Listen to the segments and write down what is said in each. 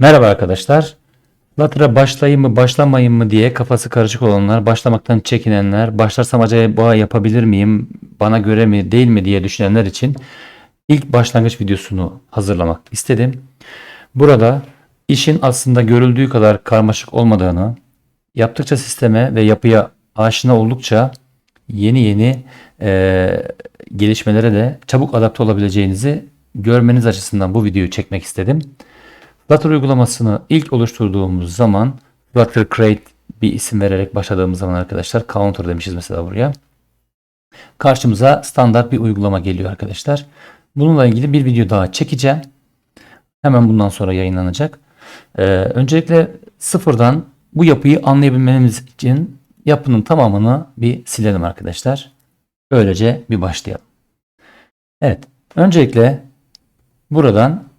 Merhaba arkadaşlar. Flutter'a başlayayım mı başlamayayım mı diye kafası karışık olanlar, başlamaktan çekinenler, başlarsam acaba yapabilir miyim, bana göre mi değil mi diye düşünenler için ilk başlangıç videosunu hazırlamak istedim. Burada işin aslında görüldüğü kadar karmaşık olmadığını, yaptıkça sisteme ve yapıya aşina oldukça yeni yeni eee, gelişmelere de çabuk adapte olabileceğinizi görmeniz açısından bu videoyu çekmek istedim. Flutter uygulamasını ilk oluşturduğumuz zaman Flutter Create bir isim vererek başladığımız zaman arkadaşlar counter demişiz mesela buraya. Karşımıza standart bir uygulama geliyor arkadaşlar. Bununla ilgili bir video daha çekeceğim. Hemen bundan sonra yayınlanacak. Ee, öncelikle sıfırdan bu yapıyı anlayabilmemiz için yapının tamamını bir silelim arkadaşlar. Böylece bir başlayalım. Evet. Öncelikle buradan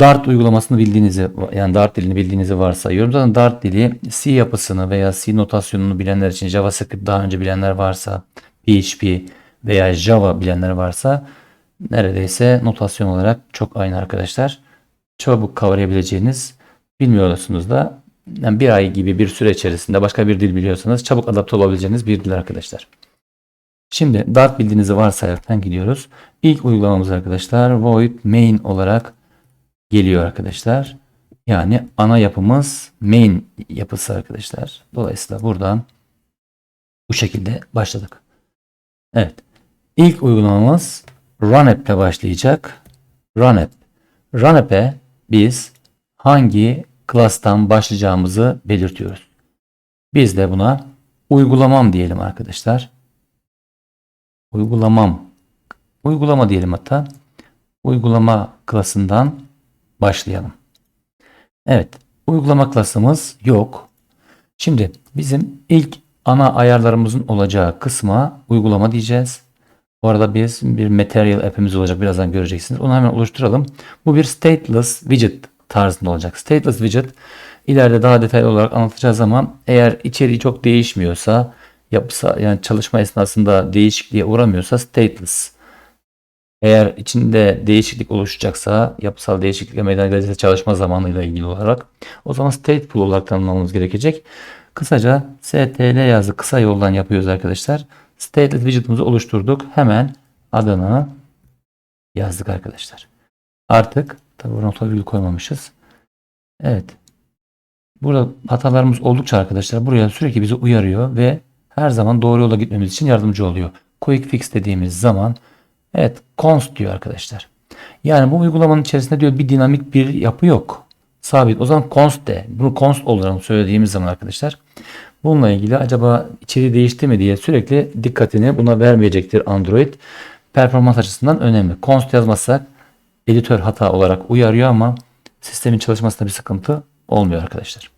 Dart uygulamasını bildiğinizi yani Dart dilini bildiğinizi varsayıyorum. Zaten Dart dili C yapısını veya C notasyonunu bilenler için JavaScript daha önce bilenler varsa PHP veya Java bilenler varsa neredeyse notasyon olarak çok aynı arkadaşlar. Çabuk kavrayabileceğiniz bilmiyorsunuz da yani bir ay gibi bir süre içerisinde başka bir dil biliyorsanız çabuk adapte olabileceğiniz bir dil arkadaşlar. Şimdi Dart bildiğinizi varsayaraktan gidiyoruz. İlk uygulamamız arkadaşlar void main olarak geliyor arkadaşlar. Yani ana yapımız main yapısı arkadaşlar. Dolayısıyla buradan bu şekilde başladık. Evet. İlk uygulamamız RunApp ile başlayacak. RunApp. RunApp'e biz hangi class'tan başlayacağımızı belirtiyoruz. Biz de buna uygulamam diyelim arkadaşlar. Uygulamam. Uygulama diyelim hatta. Uygulama klasından başlayalım. Evet. Uygulama klasımız yok. Şimdi bizim ilk ana ayarlarımızın olacağı kısma uygulama diyeceğiz. Bu arada biz bir material app'imiz olacak. Birazdan göreceksiniz. Onu hemen oluşturalım. Bu bir stateless widget tarzında olacak. Stateless widget ileride daha detaylı olarak anlatacağız ama eğer içeriği çok değişmiyorsa yapısa yani çalışma esnasında değişikliğe uğramıyorsa stateless eğer içinde değişiklik oluşacaksa yapısal değişiklikle meydana gelecekse çalışma zamanıyla ilgili olarak o zaman stateful olarak tanımlamamız gerekecek. Kısaca stl yazı kısa yoldan yapıyoruz arkadaşlar. Stateless widget'ımızı oluşturduk. Hemen adını yazdık arkadaşlar. Artık tabi nokta virgül koymamışız. Evet. Burada hatalarımız oldukça arkadaşlar buraya sürekli bizi uyarıyor ve her zaman doğru yola gitmemiz için yardımcı oluyor. Quick fix dediğimiz zaman Evet const diyor arkadaşlar. Yani bu uygulamanın içerisinde diyor bir dinamik bir yapı yok. Sabit. O zaman const de. Bunu const olarak söylediğimiz zaman arkadaşlar bununla ilgili acaba içeriği değişti mi diye sürekli dikkatini buna vermeyecektir Android. Performans açısından önemli. Const yazmazsak editör hata olarak uyarıyor ama sistemin çalışmasında bir sıkıntı olmuyor arkadaşlar.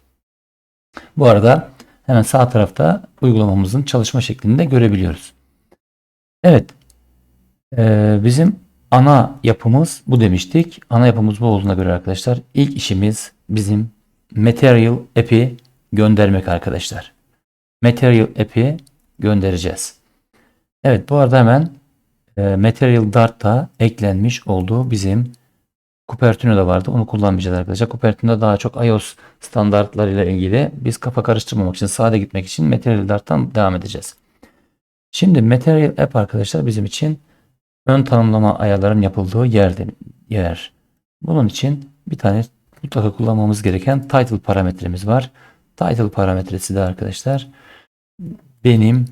Bu arada hemen sağ tarafta uygulamamızın çalışma şeklini de görebiliyoruz. Evet ee, bizim ana yapımız bu demiştik. Ana yapımız bu olduğuna göre arkadaşlar ilk işimiz bizim Material app'i göndermek arkadaşlar. Material app'i göndereceğiz. Evet bu arada hemen e, Material Dart'ta eklenmiş olduğu bizim Cupertino'da vardı. Onu kullanmayacağız arkadaşlar. Cupertino'da daha çok iOS standartlarıyla ilgili biz kafa karıştırmamak için sade gitmek için Material Dart'tan devam edeceğiz. Şimdi Material App arkadaşlar bizim için ön tanımlama ayarların yapıldığı yerde, yer. Bunun için bir tane mutlaka kullanmamız gereken title parametremiz var. Title parametresi de arkadaşlar benim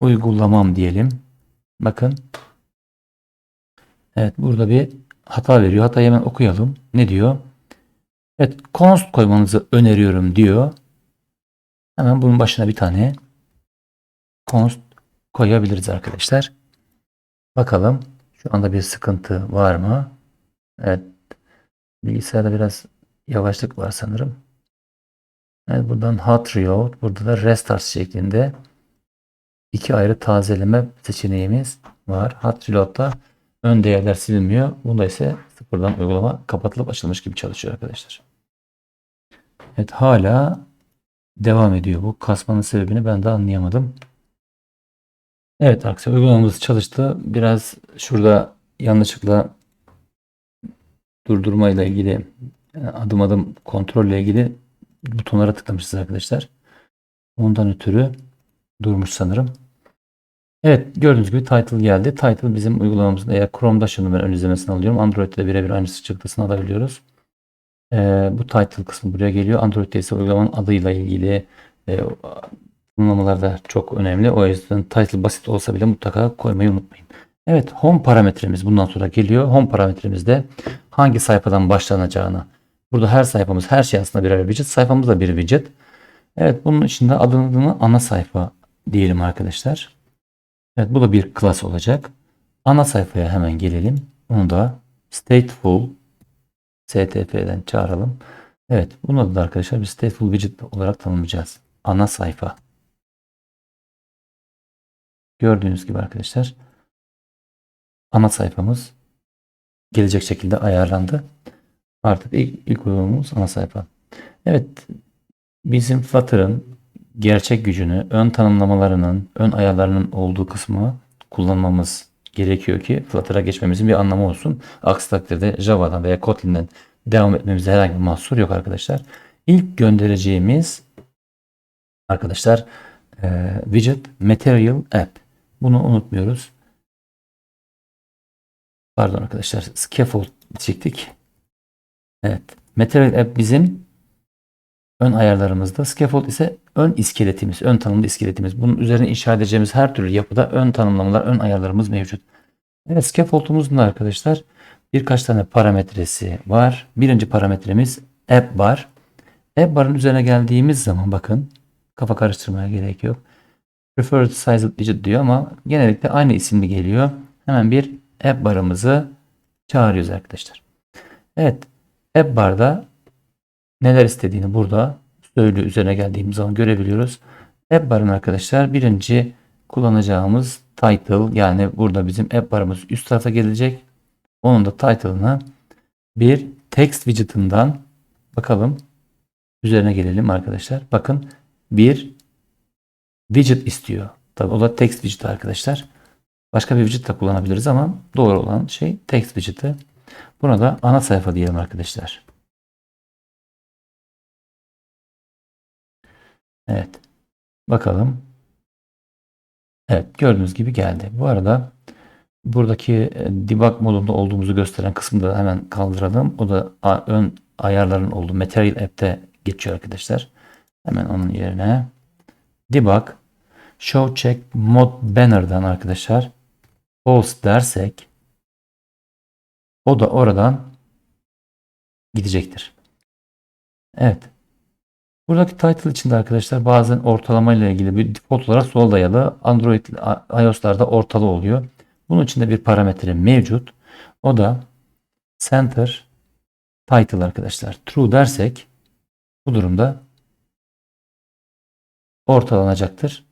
uygulamam diyelim. Bakın. Evet burada bir hata veriyor. Hatayı hemen okuyalım. Ne diyor? Evet const koymanızı öneriyorum diyor. Hemen bunun başına bir tane const koyabiliriz arkadaşlar. Bakalım şu anda bir sıkıntı var mı? Evet. Bilgisayarda biraz yavaşlık var sanırım. Evet buradan hot reload, burada da restart şeklinde iki ayrı tazeleme seçeneğimiz var. Hot reload'da ön değerler silinmiyor. Bunda ise sıfırdan uygulama kapatılıp açılmış gibi çalışıyor arkadaşlar. Evet hala devam ediyor. Bu kasmanın sebebini ben de anlayamadım. Evet arkadaşlar uygulamamız çalıştı. Biraz şurada yanlışlıkla durdurma ile ilgili adım adım kontrol ile ilgili butonlara tıklamışız arkadaşlar. Ondan ötürü durmuş sanırım. Evet gördüğünüz gibi title geldi. Title bizim uygulamamızda eğer Chrome'da şimdi ben ön izlemesini alıyorum. Android'de birebir aynısı çıktısını alabiliyoruz. Ee, bu title kısmı buraya geliyor. Android'de ise uygulamanın adıyla ilgili e, tanımlamalar da çok önemli. O yüzden title basit olsa bile mutlaka koymayı unutmayın. Evet home parametremiz bundan sonra geliyor. Home parametremizde hangi sayfadan başlanacağını. Burada her sayfamız her şey aslında birer widget. Sayfamız da bir widget. Evet bunun içinde adını ana sayfa diyelim arkadaşlar. Evet bu da bir class olacak. Ana sayfaya hemen gelelim. Onu da stateful stf'den çağıralım. Evet bunu da arkadaşlar bir stateful widget olarak tanımlayacağız. Ana sayfa. Gördüğünüz gibi arkadaşlar ana sayfamız gelecek şekilde ayarlandı. Artık ilk, ilk uygulamamız ana sayfa. Evet bizim Flutter'ın gerçek gücünü ön tanımlamalarının, ön ayarlarının olduğu kısmı kullanmamız gerekiyor ki Flutter'a geçmemizin bir anlamı olsun. Aksi takdirde Java'dan veya Kotlin'den devam etmemize herhangi bir mahsur yok arkadaşlar. İlk göndereceğimiz arkadaşlar e, widget Material App. Bunu unutmuyoruz. Pardon arkadaşlar scaffold çektik. Evet. Material App bizim ön ayarlarımızda. Scaffold ise ön iskeletimiz, ön tanımlı iskeletimiz. Bunun üzerine inşa edeceğimiz her türlü yapıda ön tanımlamalar, ön ayarlarımız mevcut. Evet, scaffold'umuzun da arkadaşlar birkaç tane parametresi var. Birinci parametremiz app bar. App bar'ın üzerine geldiğimiz zaman bakın kafa karıştırmaya gerek yok. Preferred size widget diyor ama genellikle aynı isimli geliyor. Hemen bir app bar'ımızı çağırıyoruz arkadaşlar. Evet, app bar'da neler istediğini burada söylüyor. Üzerine geldiğimiz zaman görebiliyoruz. App bar'ın arkadaşlar birinci kullanacağımız title yani burada bizim app bar'ımız üst tarafa gelecek. Onun da title'ını bir text widget'ından bakalım. Üzerine gelelim arkadaşlar. Bakın bir widget istiyor. Tabi o da text widget arkadaşlar. Başka bir widget de kullanabiliriz ama doğru olan şey text widget'ı. Buna da ana sayfa diyelim arkadaşlar. Evet. Bakalım. Evet gördüğünüz gibi geldi. Bu arada buradaki e, debug modunda olduğumuzu gösteren kısmı da hemen kaldıralım. O da ön ayarların olduğu Material App'te geçiyor arkadaşlar. Hemen onun yerine debug show check mod banner'dan arkadaşlar false dersek o da oradan gidecektir. Evet. Buradaki title içinde arkadaşlar bazen ortalama ile ilgili bir default olarak sol dayalı Android iOS'larda ortalı oluyor. Bunun içinde bir parametre mevcut. O da center title arkadaşlar. True dersek bu durumda ortalanacaktır.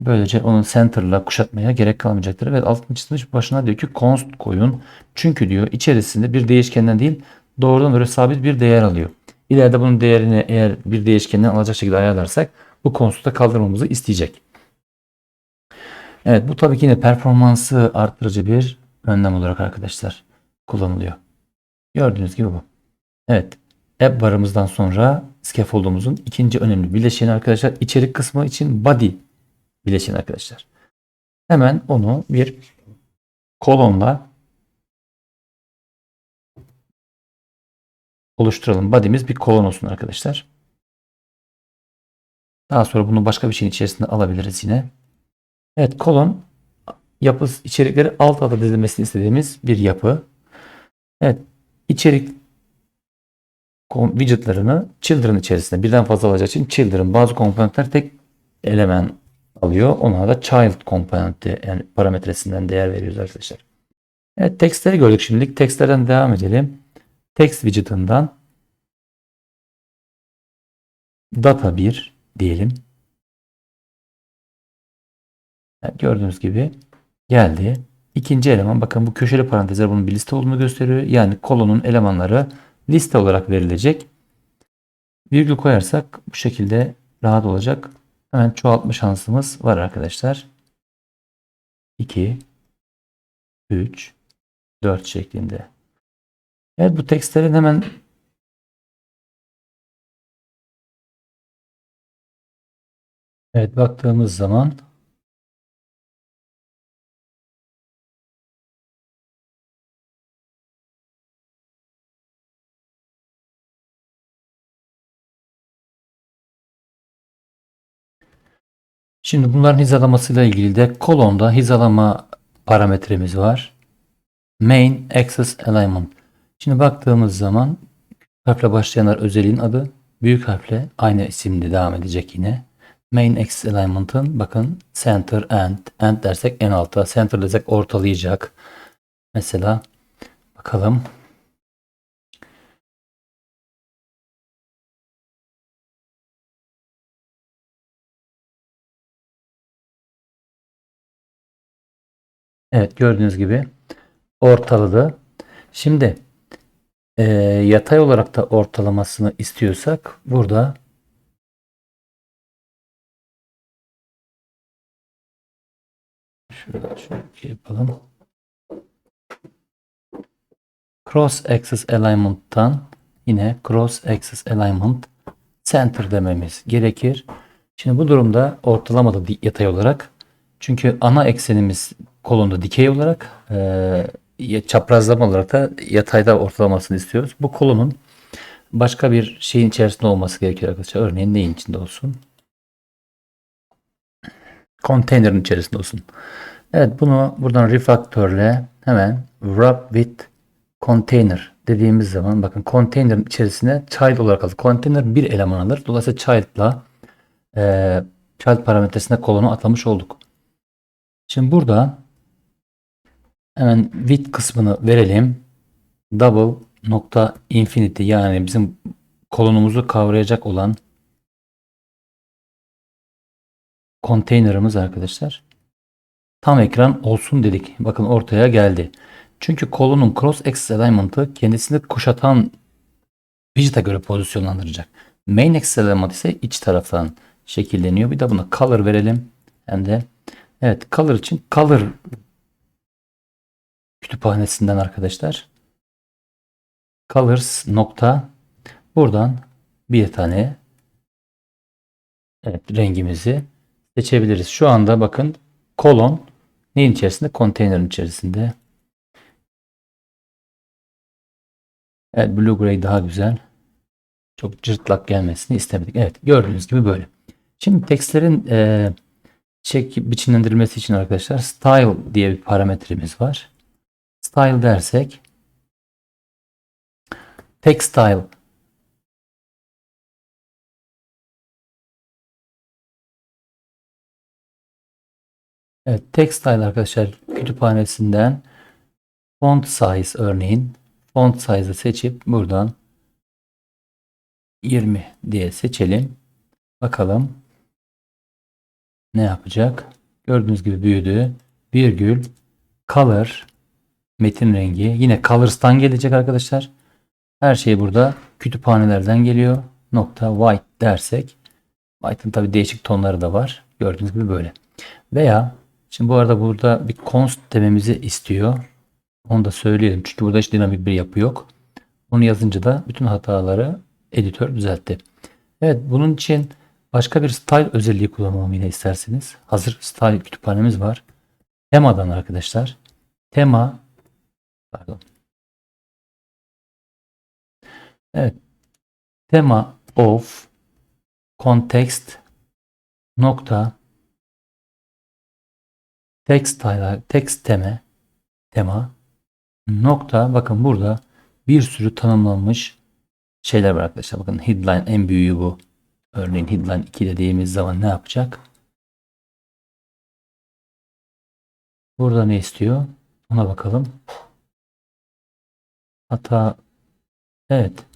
Böylece onun center'la kuşatmaya gerek kalmayacaktır. Ve altın çizmiş başına diyor ki const koyun. Çünkü diyor içerisinde bir değişkenden değil doğrudan böyle sabit bir değer alıyor. İleride bunun değerini eğer bir değişkenden alacak şekilde ayarlarsak bu konsulta kaldırmamızı isteyecek. Evet bu tabii ki yine performansı arttırıcı bir önlem olarak arkadaşlar kullanılıyor. Gördüğünüz gibi bu. Evet. App barımızdan sonra scaffold'umuzun ikinci önemli bileşeni arkadaşlar içerik kısmı için body bileşeni arkadaşlar. Hemen onu bir kolonla oluşturalım. Body'miz bir kolon olsun arkadaşlar. Daha sonra bunu başka bir şeyin içerisinde alabiliriz yine. Evet kolon yapı içerikleri alt alta dizilmesini istediğimiz bir yapı. Evet içerik widgetlarını children içerisinde birden fazla alacağı için children bazı komponentler tek eleman alıyor. Ona da child komponenti yani parametresinden değer veriyoruz arkadaşlar. Evet tekstleri gördük şimdilik. Tekstlerden devam edelim. Text widget'ından data 1 diyelim. Evet, gördüğünüz gibi geldi. İkinci eleman bakın bu köşeli parantezler bunun bir liste olduğunu gösteriyor. Yani kolonun elemanları liste olarak verilecek. Virgül koyarsak bu şekilde rahat olacak. Hemen çoğaltma şansımız var arkadaşlar. 2 3 4 şeklinde. Evet bu tekstlerin hemen Evet baktığımız zaman Şimdi bunların hizalamasıyla ilgili de kolonda hizalama parametremiz var. Main Axis Alignment. Şimdi baktığımız zaman harfle başlayanlar özelliğin adı. Büyük harfle aynı isimde devam edecek yine. Main Axis Alignment'ın bakın Center End. End dersek en alta. Center desek ortalayacak. Mesela bakalım. Evet gördüğünüz gibi ortaladı. Şimdi e, yatay olarak da ortalamasını istiyorsak burada şöyle bir şey yapalım. Cross Axis Alignment'tan yine Cross Axis Alignment Center dememiz gerekir. Şimdi bu durumda ortalamada di- yatay olarak çünkü ana eksenimiz kolonda dikey olarak e, çaprazlama olarak da yatayda ortalamasını istiyoruz. Bu kolonun başka bir şeyin içerisinde olması gerekiyor arkadaşlar. Örneğin neyin içinde olsun? Konteynerin içerisinde olsun. Evet bunu buradan refaktörle hemen wrap with container dediğimiz zaman bakın container'ın içerisine child olarak alır. Container bir eleman alır. Dolayısıyla child'la e, child parametresine kolonu atamış olduk. Şimdi burada hemen width kısmını verelim. Double nokta infinity yani bizim kolonumuzu kavrayacak olan konteynerimiz arkadaşlar. Tam ekran olsun dedik. Bakın ortaya geldi. Çünkü kolonun cross axis alignment'ı kendisini kuşatan widget'a göre pozisyonlandıracak. Main axis alignment ise iç taraftan şekilleniyor. Bir de buna color verelim. Hem de evet color için color kütüphanesinden arkadaşlar. Colors nokta buradan bir tane evet rengimizi seçebiliriz. Şu anda bakın kolon neyin içerisinde? Konteynerin içerisinde. Evet blue gray daha güzel. Çok cırtlak gelmesini istemedik. Evet gördüğünüz gibi böyle. Şimdi tekstlerin e, çek biçimlendirilmesi için arkadaşlar style diye bir parametremiz var. Style dersek text style Evet, text style arkadaşlar kütüphanesinden font size örneğin font size'ı seçip buradan 20 diye seçelim. Bakalım ne yapacak? Gördüğünüz gibi büyüdü. Virgül color metin rengi yine colors'tan gelecek arkadaşlar. Her şey burada kütüphanelerden geliyor. Nokta white dersek white'ın tabi değişik tonları da var. Gördüğünüz gibi böyle. Veya şimdi bu arada burada bir const dememizi istiyor. Onu da söyleyelim. Çünkü burada hiç dinamik bir yapı yok. Onu yazınca da bütün hataları editör düzeltti. Evet bunun için başka bir style özelliği kullanmamı yine isterseniz. Hazır style kütüphanemiz var. Temadan arkadaşlar. Tema pardon. Evet. Tema of context nokta text text teme tema nokta bakın burada bir sürü tanımlanmış şeyler var arkadaşlar. Bakın headline en büyüğü bu. Örneğin headline 2 dediğimiz zaman ne yapacak? Burada ne istiyor? Ona bakalım. Hata evet.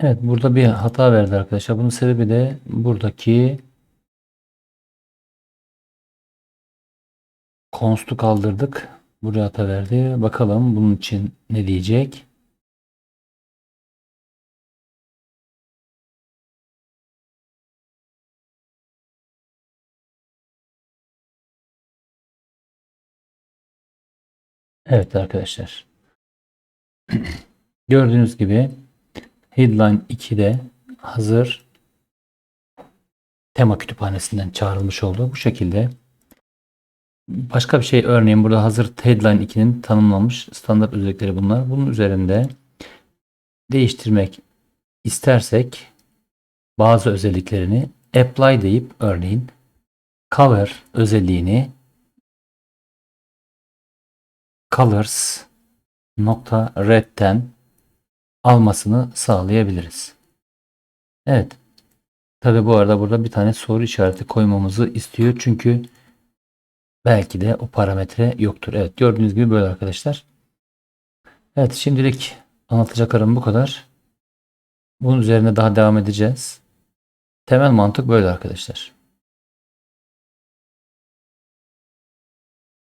Evet burada bir hata verdi arkadaşlar. Bunun sebebi de buradaki const'u kaldırdık. Buraya hata verdi. Bakalım bunun için ne diyecek? Evet arkadaşlar. Gördüğünüz gibi Headline 2'de hazır tema kütüphanesinden çağrılmış oldu. Bu şekilde başka bir şey örneğin burada hazır Headline 2'nin tanımlanmış standart özellikleri bunlar. Bunun üzerinde değiştirmek istersek bazı özelliklerini apply deyip örneğin color özelliğini colors nokta red'den almasını sağlayabiliriz. Evet. Tabi bu arada burada bir tane soru işareti koymamızı istiyor. Çünkü belki de o parametre yoktur. Evet gördüğünüz gibi böyle arkadaşlar. Evet şimdilik anlatacaklarım bu kadar. Bunun üzerine daha devam edeceğiz. Temel mantık böyle arkadaşlar.